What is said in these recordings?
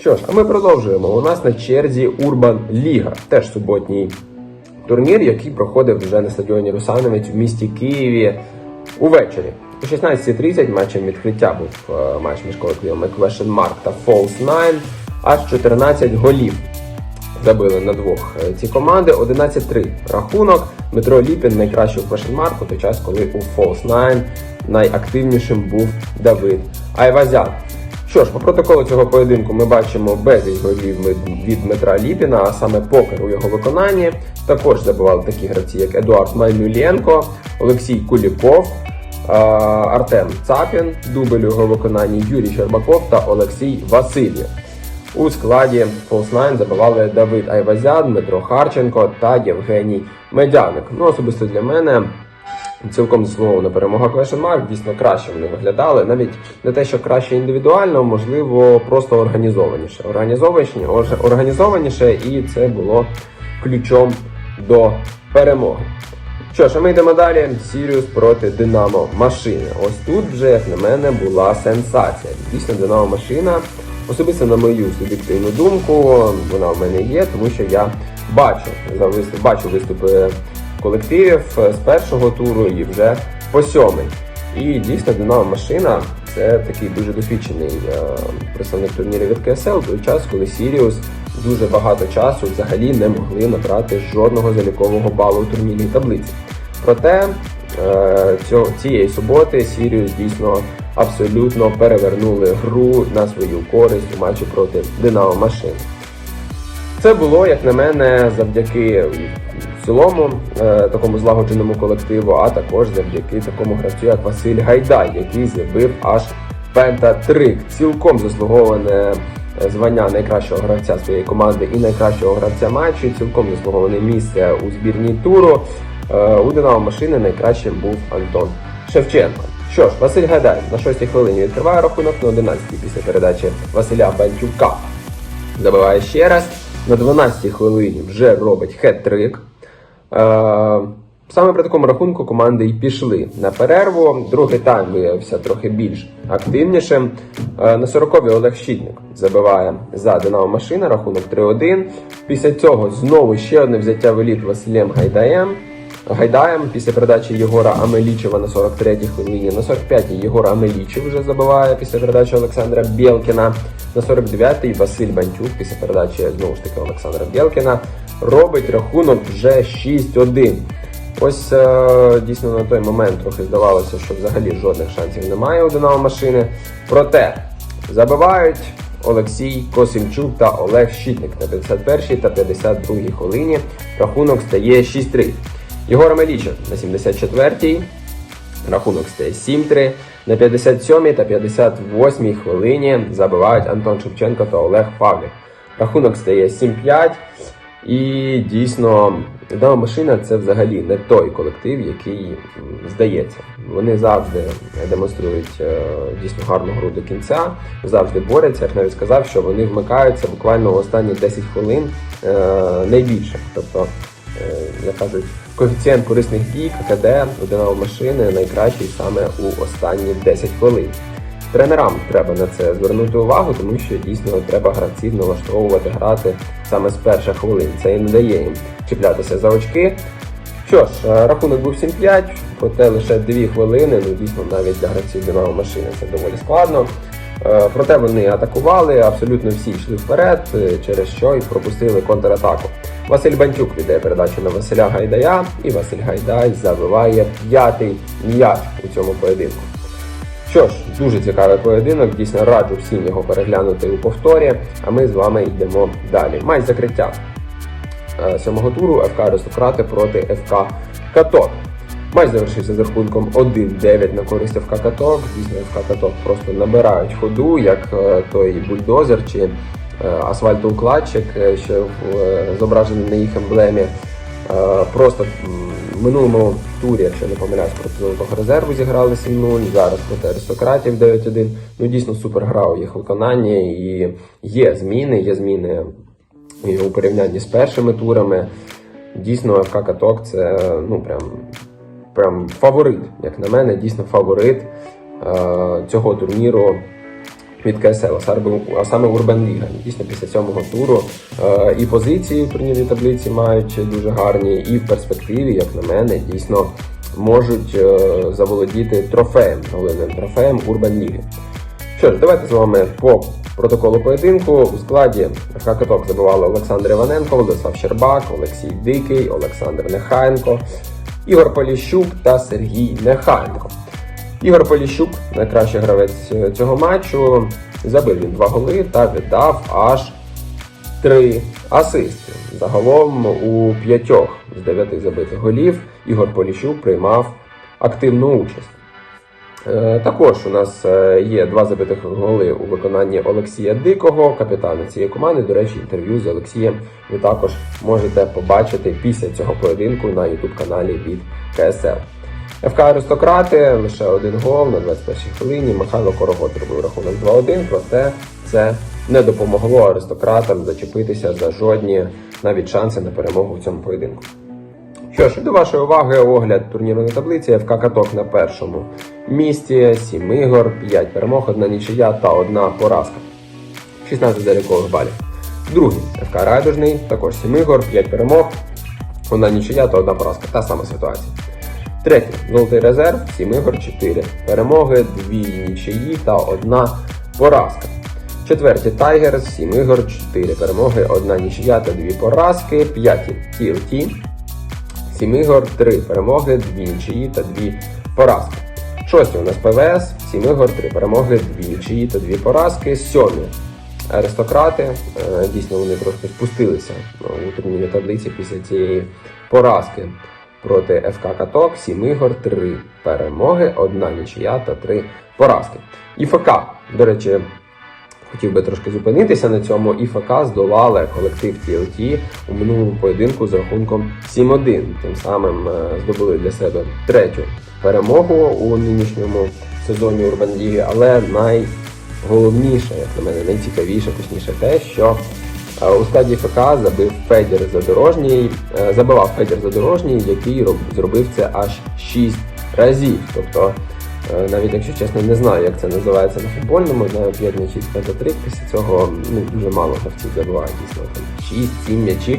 Що ж, а ми продовжуємо. У нас на черзі Урбан Ліга, теж суботній турнір, який проходив вже на стадіоні Русановець в місті Києві увечері. О 16.30 матчем відкриття був е, матч між колективами Question Mark та False 9. Аж 14 голів забили на двох е, ці команди. 11-3 рахунок. Дмитро Ліпін найкращий у Question Mark у той час, коли у False 9 найактивнішим був Давид Айвазян. Що ж, по протоколу цього поєдинку ми бачимо безліч голів від- Дмитра Ліпіна, а саме покер у його виконанні. Також забивали такі гравці, як Едуард Мальмюлєнко, Олексій Куліков, Артем Цапін, дубль у його виконанні Юрій Щербаков та Олексій Васильєв. У складі False Nine забивали Давид Айвазян, Дмитро Харченко та Євгеній Медяник. Ну, особисто для мене цілком заслугована перемога Question Mark. Дійсно краще вони виглядали. Навіть не те, що краще індивідуально, можливо, просто організованіше. Організованіше, організованіше, і це було ключом до перемоги. Що ж, а ми йдемо далі. Сіріус проти Динамо Машини. Ось тут вже, як на мене, була сенсація. Дійсно, Динамо Машина. Особисто на мою суб'єктивну думку, вона в мене є, тому що я бачу бачу виступи колективів з першого туру і вже по сьомий. І дійсно Динамо Машина це такий дуже досвідчений е, представник турнірів від КСЛ той час, коли Сіріус дуже багато часу взагалі не могли набрати жодного залікового балу у турнірній таблиці. Проте е, цієї суботи Сіріус дійсно абсолютно перевернули гру на свою користь у матчі проти Динамо Машини. Це було, як на мене, завдяки в цілому е, такому злагодженому колективу, а також завдяки такому гравцю, як Василь Гайдай, який забив аж пентатрик. Цілком заслуговане е, звання найкращого гравця своєї команди і найкращого гравця матчу. Цілком заслуговане місце у збірній туру. Е, у Динамо машини найкращим був Антон Шевченко. Що ж, Василь Гайдай на 6-й хвилині відкриває рахунок на 11-й після передачі Василя Бентюка забиває ще раз. На 12-й хвилині вже робить хет-трик. Е, Саме при такому рахунку команди й пішли на перерву. Другий тайм виявився трохи більш активнішим. Е, На 40-й Олег Щітник забиває за Динамо машина, рахунок 3-1. Після цього знову ще одне взяття в еліт Василем Гайдаєм. Гайдаєм після передачі Єгора Амелічева на 43-й хвилині. На 45-й Єгор Амелічев вже забиває після передачі Олександра Білкіна. На 49-й Василь Бантюк після передачі знову ж таки Олександра Білкіна робить рахунок вже 6-1. Ось е, дійсно на той момент трохи здавалося, що взагалі жодних шансів немає у Динамо машини. Проте забивають Олексій Косимчук та Олег Щитник на 51 та 52 хвилині. Рахунок стає 6-3. Єгор Мелічев на 74-й. Рахунок стає 7-3. На 57-й та 58-й хвилині забивають Антон Шевченко та Олег Павлік. Рахунок стає 7-5. І дійсно, Динамо машина це взагалі не той колектив, який здається. Вони завжди демонструють е, дійсно гарну гру до кінця, завжди борються. Я навіть сказав, що вони вмикаються буквально в останні 10 хвилин е, найбільше. Тобто, е, як кажуть, коефіцієнт корисних дій ККД у Динамо машини найкращий саме у останні 10 хвилин. Тренерам треба на це звернути увагу, тому що дійсно треба гравців налаштовувати грати саме з перших хвилин. Це і не дає їм чіплятися за очки. Що ж, е, рахунок був 7-5, проте лише 2 хвилини. Ну дійсно навіть для гравців Динамо машини це доволі складно. Е, Проте вони атакували, абсолютно всі йшли вперед, е, через що і пропустили контратаку. Василь Бантюк віддає передачу на Василя Гайдая, і Василь Гайдай забиває п'ятий м'яч у цьому поєдинку. Що ж, дуже цікавий поєдинок, дійсно раджу всім його переглянути у повторі, а ми з вами йдемо далі. Матч закриття е, сьомого туру ФК Аристократи проти ФК Каток. Матч завершився з рахунком 1-9 на користь ФК Каток. Дійсно, ФК Каток просто набирають ходу, як е, той бульдозер чи е, асфальтоукладчик, що зображений на їх емблемі. Просто в минулому турі, якщо не помиляюсь, проти золотого резерву зіграли 7-0, зараз проти аристократів 9-1. Ну дійсно супер гра у їх виконанні і є зміни, є зміни і у порівнянні з першими турами. Дійсно, ФК Каток це ну прям, прям фаворит, як на мене, дійсно фаворит е, цього турніру від КСЛ, а саме- Урбан Ліга. Дійсно, після сьомого туру е, і позиції в турнірній таблиці мають дуже гарні, і в перспективі, як на мене, дійсно можуть е, заволодіти трофеєм, головним трофеєм Урбан Ліги. Що ж, давайте з вами по протоколу поєдинку. У складі ФК Каток забивали Олександр Іваненко, Владислав Щербак, Олексій Дикий, Олександр Нехаєнко, Ігор Поліщук та Сергій Нехаєнко. Ігор Поліщук, найкращий гравець е, цього матчу, забив він два голи та віддав аж три асисти. Загалом у п'ятьох з дев'яти забитих голів Ігор Поліщук приймав активну участь. Е, Також у нас е, є два забитих голи у виконанні Олексія Дикого, капітана цієї команди. До речі, інтерв'ю з Олексієм ви також можете побачити після цього поєдинку на youtube каналі від КСЛ. ФК Аристократи лише один гол на 21-й хвилині. Михайло Корогот робив рахунок 2-1, проте це не допомогло аристократам зачепитися за жодні навіть шанси на перемогу в цьому поєдинку. Що ж, до вашої уваги огляд турнірної таблиці ФК Каток на першому місці, 7 ігор, 5 перемог, 1 нічия та 1 поразка. 16 залікових балів. Другий ФК Райдужний, також 7 ігор, 5 перемог, 1 нічия та 1 поразка. Та сама ситуація. Третій Золотий резерв, 7 ігор, 4 перемоги, 2 нічиї та 1 поразка. Четвертій Тайгерс, 7 ігор, 4 перемоги, 1 нічия та 2 поразки. П'ятій TLT, 7 ігор, 3 перемоги, 2 нічиї та 2 поразки. Шостий у нас ПВС, 7 ігор, 3 перемоги, 2 нічиї та 2 поразки. Сьомі аристократи. Е, Дійсно, вони трошки спустилися е, у турнірній таблиці після цієї поразки проти ФК Каток. 7 ігор, 3 перемоги, 1 нічия та 3 поразки. ІФК, до речі, Хотів би трошки зупинитися на цьому. ІФК здолали колектив TLT у минулому поєдинку з рахунком 7-1. Тим самим е, здобули для себе третю перемогу у нинішньому сезоні Урбан Ліги. Але найголовніше, як на мене, найцікавіше, точніше, те, що у складі ФК забив Федір Задорожній, е, забивав Федір Задорожній, який зробив це аж 6 разів. Тобто Е, Навіть якщо чесно, не знаю, як це називається на футбольному, знаю 5 м'ячів пентатрик, після цього ну, дуже мало гравців забивають, дійсно там 6-7 м'ячів.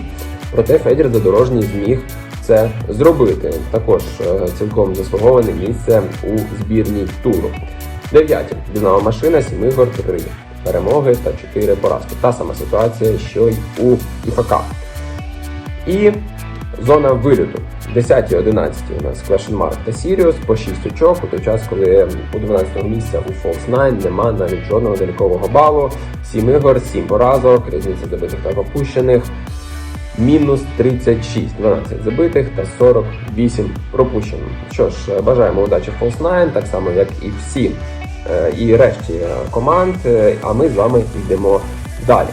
Проте Федір Задорожній зміг це зробити. Також е, цілком заслуговане місце у збірній туру. Дев'яті. Динамо машина, 7 ігор, 3 перемоги та 4 поразки. Та сама ситуація, що й у ІФК. І зона вильоту. 10-11 у нас Mark та Sirius по 6 очок, у той час, коли у 12 місця у False 9 нема навіть жодного залікового балу. 7 ігор, 7 поразок, різниця забитих та пропущених. Мінус 36, 12 забитих та 48 пропущених. Що ж, бажаємо удачі False 9, так само як і всі е, і решті е, команд. Е, А ми з вами йдемо далі.